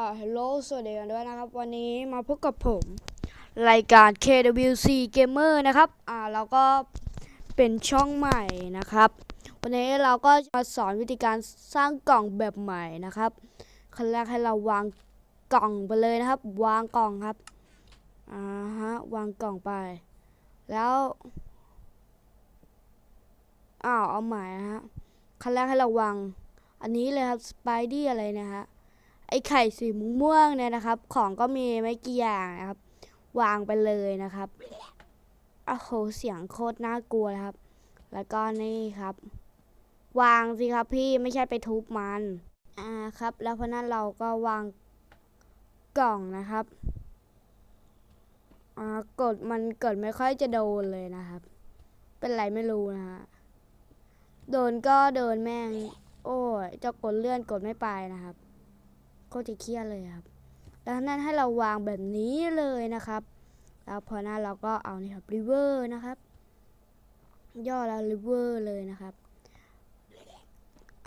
อ่าฮัลโหลสวัสดีกันด้วยนะครับ วันนี้มาพบกับผม รายการ KWC Gamer นะครับอ่าเราก็เป็นช่องใหม่นะครับ วันนี้เราก็มาสอนวิธีการสร้างกล่องแบบใหม่นะครับขั้นแรกให้เราวางกล่องไปเลยนะครับ วางกล่องครับอ่าฮะวางกล่องไป แล้วอ้าวเอาใหม่ฮะขั้นแรกให้เราวางอันนี้เลยครับสไปดี้อะไรนะฮะ ไอไข่สีม่วงเนี่ยนะครับ ของก็มีไม่กี่อย่างนะครับ วางไปเลยนะครับโอ้โหเสียงโคตรน่ากลัวครับ แล้วก็นี่ครับ วางสิครับพี่ไม่ใช่ไปทุบมันอ่าครับ แล้วเพราะนั้นเราก็วางกล่องนะครับอ่ากดมันกดไม่ค่อยจะโดนเลยนะครับ เป็นไรไม่รู้นะฮะโดนก็โดนแม่ง โอ้ยจะกดเลื่อนกดไม่ไปนะครับ โคตรจะเครียดเลยครับดังนั้นให้เราวางแบบนี้เลยนะครับ แล้วพอหน้าเราก็เอานี่ครับ river นะครับ ย่อแล้ว river เลยนะครับ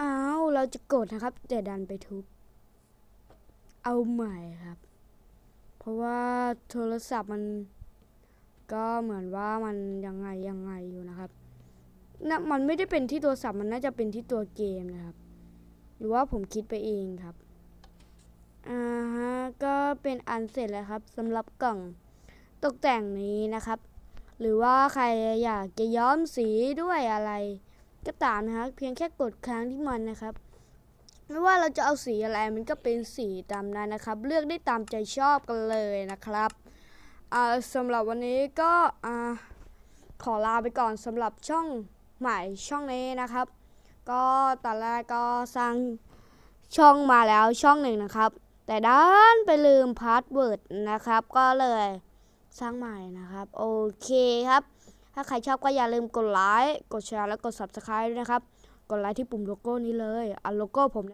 อ้าวเราจะกดนะครับแต่ดันไปทุบ เอาใหม่ครับ เพราะว่าโทรศัพท์มันก็เหมือนว่ามันยังไงยังไงอยู่นะครับนะมันไม่ได้เป็นที่โทรศัพท์มันน่าจะเป็นที่ตัวเกมนะครับ หรือว่าผมคิดไปเองครับ อ่าฮะก็เป็นอันเสร็จแล้วครับสำหรับกล่องตกแต่งนี้นะครับ หรือว่าใครอยากจะย้อมสีด้วยอะไร ก็ตามนะครับเพียงแค่กดค้างที่มันนะครับ ไม่ว่าเราจะเอาสีอะไรมันก็เป็นสีตามนั้นนะครับ เลือกได้ตามใจชอบกันเลยนะครับอ่าสำหรับวันนี้ก็อ่าขอลาไปก่อนสำหรับช่องใหม่ช่องนี้นะครับ ก็ตอนแรกก็สร้างช่องมาแล้วช่องหนึ่งนะครับ แต่ด้านไปลืมพาสเวิร์ดนะครับ ก็เลยสร้างใหม่นะครับ โอเคครับ ถ้าใครชอบก็อย่าลืมกดไลค์ กดแชร์ และกด subscribe ด้วยนะครับ กดไลค์ที่ปุ่มโลโก้นี้เลยอะโลโก้ผม